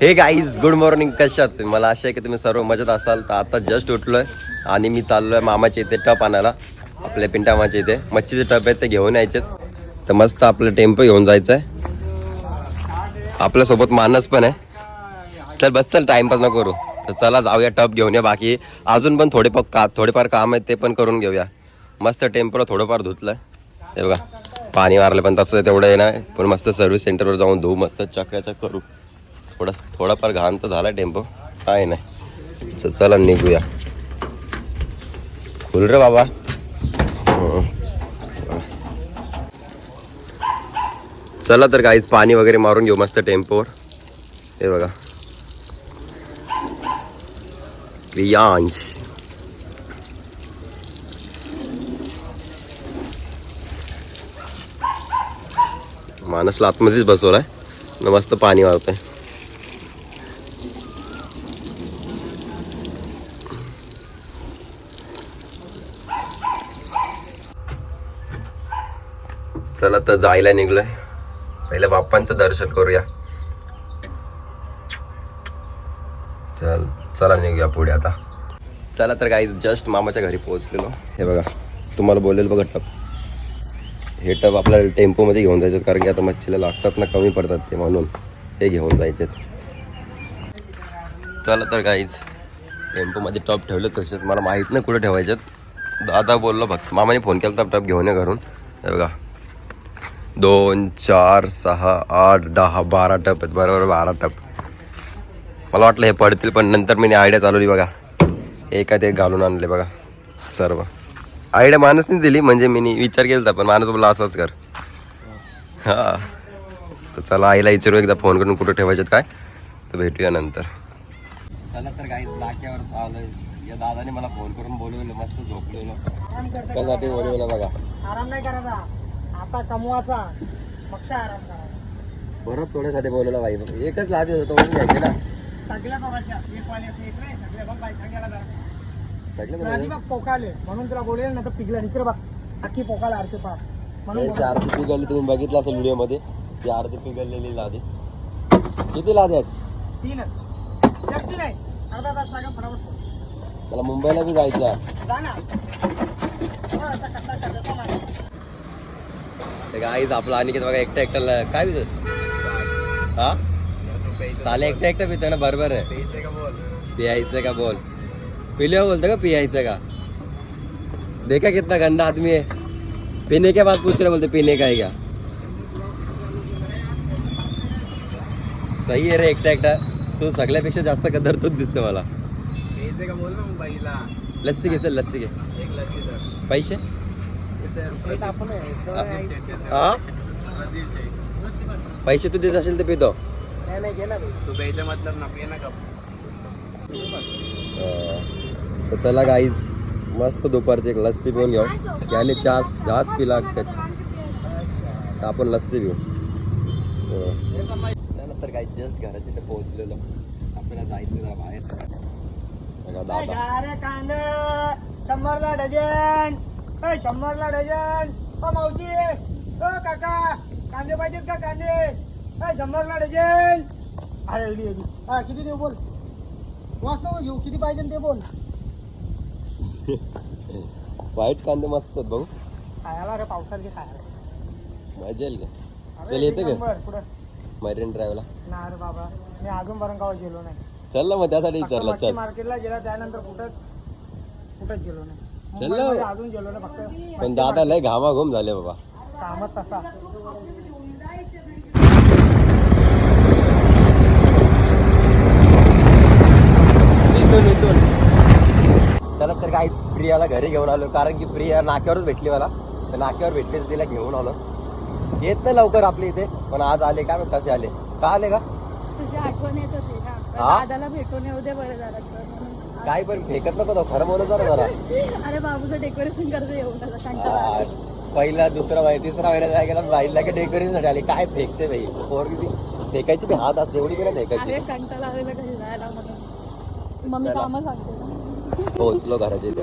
हे guys good morning कशात मला आशा आहे की तुम्ही सर्व मजेत असाल. तर आता जस्ट उठलोय आणि मी चाललोय मामाच्या इथे टप आणायला आपल्या पिंटामाच्या इथे. मच्छीचे टप आहेत ते घेऊन यायचे तर मस्त आपलं टेम्पो घेऊन जायचं आहे आपल्यासोबत मानस पण आहे. चल बस चल टाइमपास न करू. तर चला जाऊया टप घेऊन या बाकी. अजून पण थोडे का थोडेफार काम आहेत ते पण करून घेऊया. मस्त टेम्पोला थोडंफार धुतलं हे बघा पाणी मारलं पण तसं तेवढं आहे ना पण मस्त सर्व्हिस सेंटरवर जाऊन धुऊ मस्त चक्याचक करू. थोडा थोडाफार घाण तर झाला टेम्पो. काय नाही. चला निघूया. खुल रे बाबा. चला तर काहीच पाणी वगैरे मारून घेऊ मस्त टेम्पोवर. हे बघा. क्रियांश माणसला आतमध्येच बसवलाय. न मस्त पाणी मारतोय चला तर जायला निघलोय. पहिल्या बाप्पांचं दर्शन करूया. चल चला निघूया पुढे आता. चला तर काही जस्ट मामाच्या घरी पोहोचलेलो. हे बघा तुम्हाला बोलेल बघा टप. हे टप आपल्याला टेम्पोमध्ये घेऊन जायचे कारण की आता मच्छीला लागतात ना कमी पडतात ते म्हणून. हे घेऊन जायचे चला तर काहीच टेम्पोमध्ये टप ठेवले तसेच मला माहीत नाही कुठे ठेवायचे दादा बोललो फक्त मामाने फोन केला तर टप घेऊन ये घरून. हे बघा. दोन चार सहा आठ दहा बारा टप आहेत. बरोबर बारा टप. मला वाटलं हे पडतील पण नंतर मी आयडिया चालवली बघा. एका ते घालून आणले बघा सर्व. आयडिया माणूसने दिली म्हणजे मी विचार केला पण माणूस बोलला असंच कर. हा. तर चला आईला विचारू एकदा फोन करून कुठं ठेवायच्यात काय? तर भेटूया नंतर. चला तर काही नाक्यावर आलोय. या दादाने मला फोन करून बोलवलं मस्त झोपलेलो. त्यासाठी बोलवलं बघा. आराम नाही करायचा. आता कमवाचा. मग आराम करायचा बरं थोड्यासाठी बोलवलं बाई. एकच लादी होतं म्हणून घ्यायचे ना. सगळ्या दोघांच्या एक वाली असं एक नाही सगळे बघ बाई सांगायला जरा. सगळे तुला आधी बघ पोकाले. म्हणून तुला बोलेल ना तर पिघला. इकडे बघ. अख्खी पोकाले आरचे पार म्हणून तुम्ही बघितलं असेल ती लादी. किती लादी आहेत? जास्ती नाही. अर्धा तास फटाफट. मला मुंबईला बी जायचं आहे जा ना हो, आता कसा करायचा माझा. आईच आपला आणि बघा एकटा एकट्याला काय पित? हा? साले एकटा एकटा पितो ना बरोबर आहे. पियायचं का बोल? पिल्या बोलतं का पियायचं का? देखा कितना गंदा आदमी है पीने के बाद पूछ रहे बोलते पीने का है क्या? सही आहे रे एकटा एकटा. तू सगळ्यापेक्षा जास्त कदर तूच दिसतो मला. लस्सी घे चल लस्सी घे. पैसे? पैसे तू देत असेल तर पितो. नाही, तर चला गाईज मस्त दुपारची एक लस्सी पिऊन घेऊ. त्याने चास जास पिला आपण लस्सी पिऊ. तर काही जस्ट घराच्या इथे पोहोचलेलो. आपल्याला जायचं जरा बाहेर. बघा दादा. कांदे शंभरला डझन. ओ मावशी. ओ काका. कांदे पाहिजेत का कांदे? ए, शंभरला डझन. अरे एवढी एवढी हा किती देऊ बोल? वाच नको घेऊ. किती पाहिजे ते बोल. व्हाईट कांदे मस्त आहेत भाऊ. खायला रे पावसात घे खायला? मजा येईल का? चल येते का? पुढं मरीन ड्राईव्हला नाही रे बाबा. मी अजून पर्यंत गावात गेलो नाही. चल ना मग त्यासाठी फक्त विचारलं मच्छी चल. मार्केटला गेला त्यानंतर कुठं कुठंच गेलो नाही. चल अजून गेलो फक्त. पण दादा लय घामाघूम झाले बाबा. कामात तसा. इथून इथून त्याला तर काही प्रियाला घरी घेऊन आलो. कारण की प्रिया नाक्यावरच भेटली मला. तर नाक्यावर भेटली तर तिला घेऊन आलो. येत नाही लवकर आपल्या इथे. पण आज आले काय कसे आले. का आले का? तुझी आठवण येत होती ना. हा? दादाला भेटून येऊ दे बरं जरा. म्हणून. काय पण फेकत नको तो खरं बोलत जरा जरा. अरे बाबूचं डेकोरेशन करतो आ, कंटाळा पहिला दुसरा महिना तिसरा महिना जाय गेला बाईला की डेकोरेशन आले? काय फेकते बाई? पोरगी ती. फेकायची बी हात असते एवढी पण अरे फेकायची कंटाळा आलेला कधी जायला म्हणून. मम्मी. कामं सांगते. ना पोहोचलो घराच्या इथे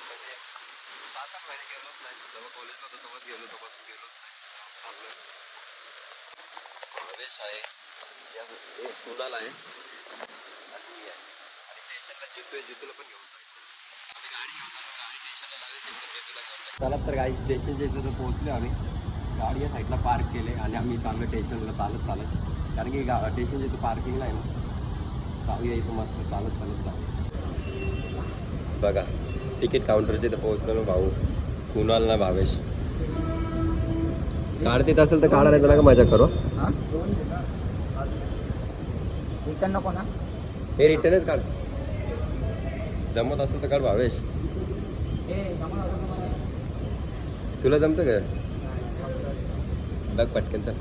सात आठ महिने गेलोच नाही जेव्हा कॉलेजला होतो तेव्हाच गेलो तेव्हापासून गेलोच नाही चाललोय आहे या हे आहे आणि मी जितू जितूला पण घेऊन चला तर गाडी स्टेशनच्या इथं तर पोहोचलो आम्ही. गाडी या साईडला पार्क केले आणि आम्ही चाललो स्टेशनला चालत चालत. कारण की गा स्टेशनच्या इथं पार्किंग आहे ना. जाऊया इथं मस्त चालत चालत जाऊ बघा तिकीट काउंटरच्या इथं पोहोचलो भाऊ. कुणाल ना भावेश. काढत येत असेल तर काढा नाही त्याला मजा करू रिटर्न नको ना? हे रिटर्नच काढ. जमत असेल तर काढ भावेश. तुला जमतं का? बघ पटकन चल.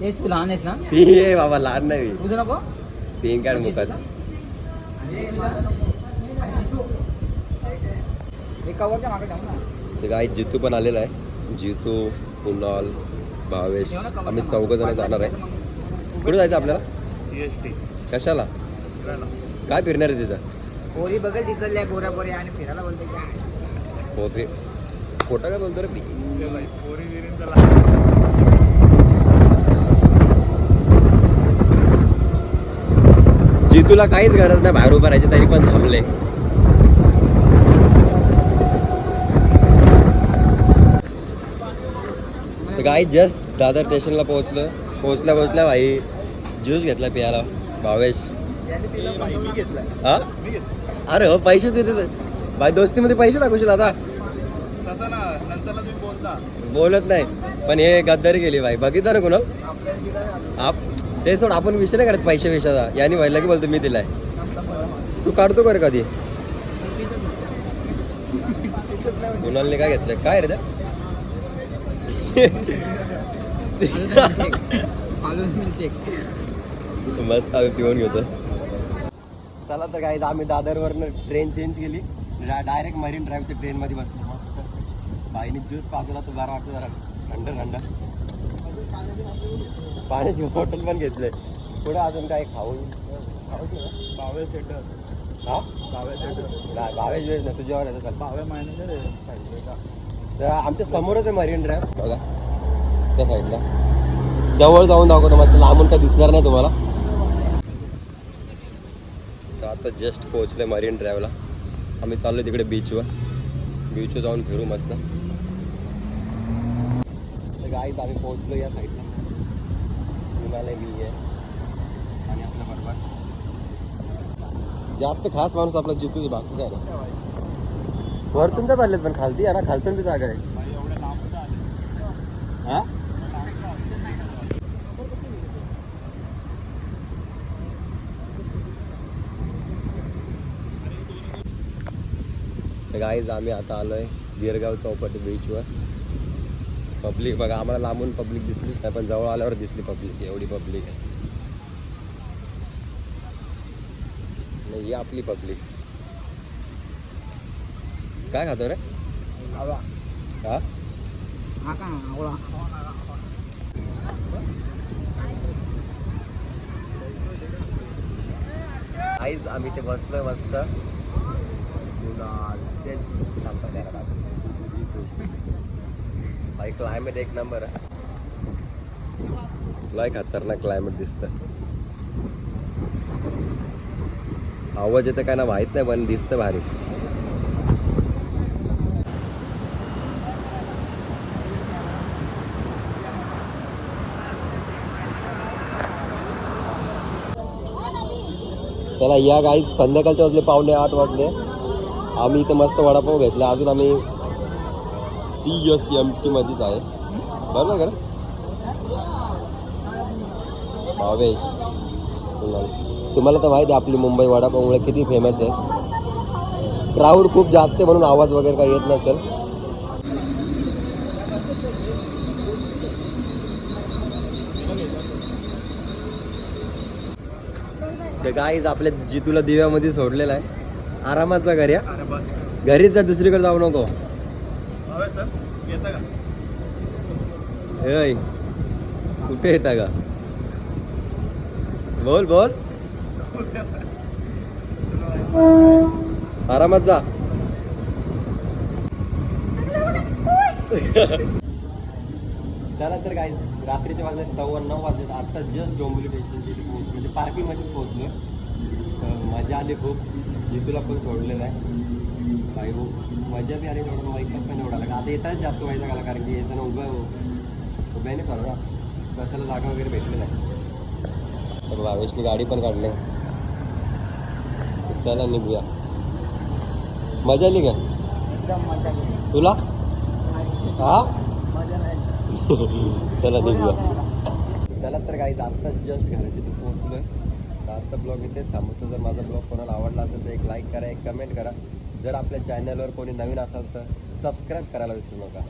ते तू लहान आहेस ना? ये बाबा लहान नाही. तुझं नको? तीन काढ मुखाचं कवरच्या मागे जाऊ ना. ते गाई जितू पण आलेला आहे. जितू कुणाल भावेश आम्ही चौघ जण जाणार आहे. कुठे जायचं आपल्याला? कशाला? काय फिरणार आहे तिथं? पोरी बघेल तिकडल्या गोऱ्या गोऱ्या आणि फिरायला बोलते काय? हो ते खोटा काय बोलतो रे मी? जितूला काहीच गरज नाही बाहेर उभं राहायची तरी पण थांबले गाई जस्ट दादर स्टेशनला पोहोचलं. पोहोचल्या पोहोचल्या भाई ज्यूस घेतला प्यायला भावेश. हा? अरे हो पैसे देते भाई दोस्तीमध्ये पैसे दाखवशील दादा बोलत नाही. पण हे गद्दारी केली भाई. बघितलं ना कुणाल आप ते सोड आपण विषय नाही काढत पैसे विषयाचा याने व्हायला की बोलतो मी दिलाय. तू काढतो का रे कधी? कुणालने काय घेतलं? काय रे ते? मस्त आम्ही पिऊन घेतो चला तर काय आम्ही दादरवरनं ट्रेन चेंज केली. डायरेक्ट मरीन ड्राईव्हच्या ट्रेनमध्ये बसलो. मस्त. बाईने ज्यूस पाजला तर बरा वाटतं जरा. थंड थंड. पाण्याची बॉटल पण घेतलंय पुढे अजून काय खाऊ? खाऊ बावे सेटर हा? बावे सेटर नाही बावेश वेळ नाही तुझ्यावर चल. बावे मॅनेजर तर आमच्या समोरच आहे मरीन ड्राईव्ह. बघा. त्या साईडला. जवळ जाऊन दाखवतो मस्त. लांबून काय दिसणार नाही तुम्हाला. तर आता जस्ट पोहोचले मरीन ड्राईव्हला. आम्ही चाललो तिकडे बीचवर बीचवर जाऊन फिरू मस्त. तर गाईत आम्ही पोहोचलो या साईडला. हिमालय मी आहे. आणि आपल्या बरोबर. जास्त खास माणूस आपला जितूच बाकी काय वरतून का चाललेत पण खालती आहे. ना खालतून बी जागा आहे हा? गाईज आम्ही आता आलोय गिरगाव चौपाटी बीचवर पब्लिक बघा आम्हाला लांबून पब्लिक दिसलीच नाही पण जवळ आल्यावर दिसली पब्लिक एवढी पब्लिक आहे. नाही ही आपली पब्लिक काय खातो रे? हा? आईज आम्ही ते बसलोय मस्त. भाई क्लायमेट एक नंबर आहे. लय खतरनाक क्लायमेट दिसत आवाज येतं काय ना माहीत नाही पण दिसतं भारी. चला या गाई संध्याकाळचे वाजले पावणे आठ वाजले. आम्ही इथं मस्त वडापाव घेतला. अजून आम्ही सी एस एम टी मध्येच आहे. ना का भावेश. तुम्हाला तर माहिती आहे आपली मुंबई वडापावमुळे किती फेमस आहे. क्राऊड खूप जास्त आहे म्हणून आवाज वगैरे काही येत नसेल. गाईज आपल्या जितूला दिव्यामध्ये सोडलेला आहे. आरामाचा घरी हा. घरीच जा दुसरीकडे जाऊ नको. ऐ, कुठे येता का? बोल बोल. आरामात जा. चला तर काय रात्रीचे वाजले सव्वा नऊ वाजले आता जस्ट डोंबिवली स्टेशनची पोहोच म्हणजे पार्किंगमध्ये पोहोचलो. तर मजा आली खूप. जितूला पण सोडलेलं आहे. काही हो मजा बी आली तेवढं माहीत पण एवढा लागला. आता येताच जास्त व्हायचा झाला कारण की येताना उभं उभ्याने ना बसायला जागा वगैरे भेटली नाही. तर भावेशनी गाडी पण काढली. चला निघूया. मजा आली का? एकदम मजा आली. तुला? हा? चला निघूया. चला तर काही आत्ताच जस्ट घराची तू पोहोचलोय. तर आजचा ब्लॉग इथेच थांबवतो. जर माझा ब्लॉग कोणाला आवडला असेल तर एक लाईक करा एक कमेंट करा. जर आपल्या चॅनलवर कोणी नवीन असाल तर सबस्क्राईब करायला विसरू नका.